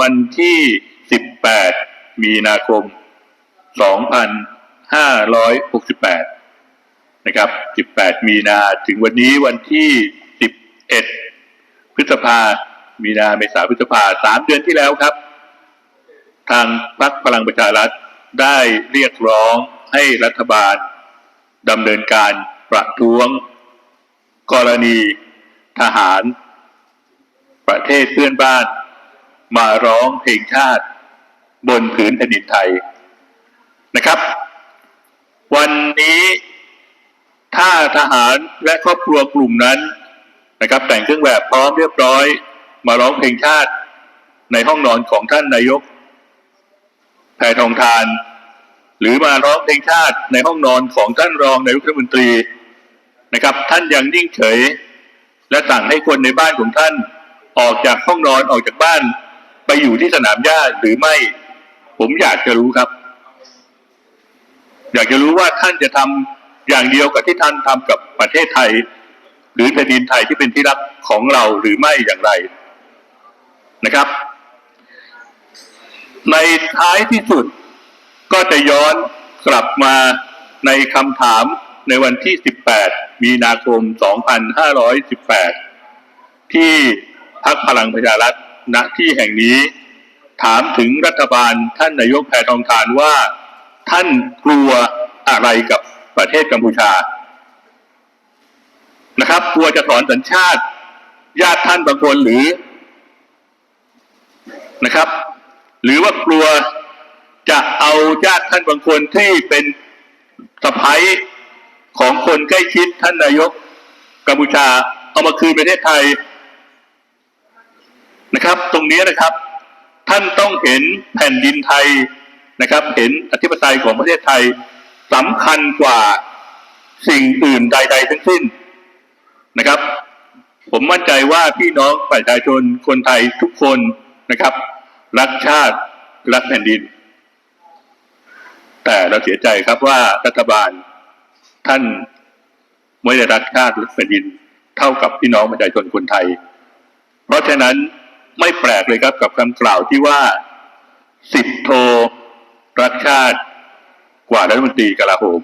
วันที่ 18 มีนาคม 2568 นะครับ 18 มีนาถึงวันนี้วันที่ 11 พฤษภา มีนาเมษาพฤษภาสามเดือนที่แล้วครับ ทางพรรคพลังประชารัฐได้เรียกร้องให้รัฐบาลดำเนินการประท้วง กรณีทหาร ประเทศเพื่อนบ้าน มาร้องเพลงชาติ บนผืนแผ่นดินไทยนะครับ วันนี้ถ้าทหารและครอบครัวกลุ่มนั้นนะครับ แต่งเครื่องแบบพร้อมเรียบร้อย มาร้องเพลงชาติในห้องนอนของท่านนายกแพทองทาน หรือมาร้องเพลงชาติในห้องนอนของท่านรองนายกรัฐมนตรีนะครับ ท่านยังนิ่งเฉย และสั่งให้คนในบ้านของท่านออกจากห้องนอนออกจากบ้าน ไปอยู่ที่สนามหญ้าหรือไม่ ผมอยากจะรู้ครับ อยากจะรู้ว่าท่านจะทำอย่างเดียวกับที่ท่านทำกับประเทศไทย หรือแผ่นดินไทยที่เป็นที่รักของเราหรือไม่อย่างไรนะครับ ในท้ายที่สุดก็จะย้อนกลับมาในคำถามในวันที่ 18 มีนาคม 2518 ที่พักพลังประชารัฐ ณที่แห่งนี้ ถามถึงรัฐบาลท่านนายกแพทองทานว่า ท่านกลัวอะไรกับประเทศกัมพูชา นะครับ กลัวจะถอนสัญชาติ ญาติท่านบางคนหรือนะครับ หรือว่ากลัวจะเอาญาติท่านบางคนที่เป็นสะพ้ายของคนใกล้ชิดท่านนายกกัมพูชา เอามาคืนประเทศไทย นะครับ ตรงนี้นะครับ ท่านต้องเห็นแผ่นดินไทยนะครับ เห็นอธิปไตยของประเทศไทยสำคัญกว่าสิ่งอื่นใด ๆ ทั้งสิ้นนะครับ ผมมั่นใจว่าพี่น้องประชาชนคนไทยทุกคนนะครับ รักชาติรักแผ่นดิน แต่เราเสียใจครับว่ารัฐบาลท่านไม่ได้รักชาติรักแผ่นดิน เท่ากับพี่น้องประชาชนคนไทย เพราะฉะนั้น ไม่แปลกเลยครับกับคำกล่าวที่ว่าสิบโทรักชาติกว่ารัฐมนตรีกลาโหม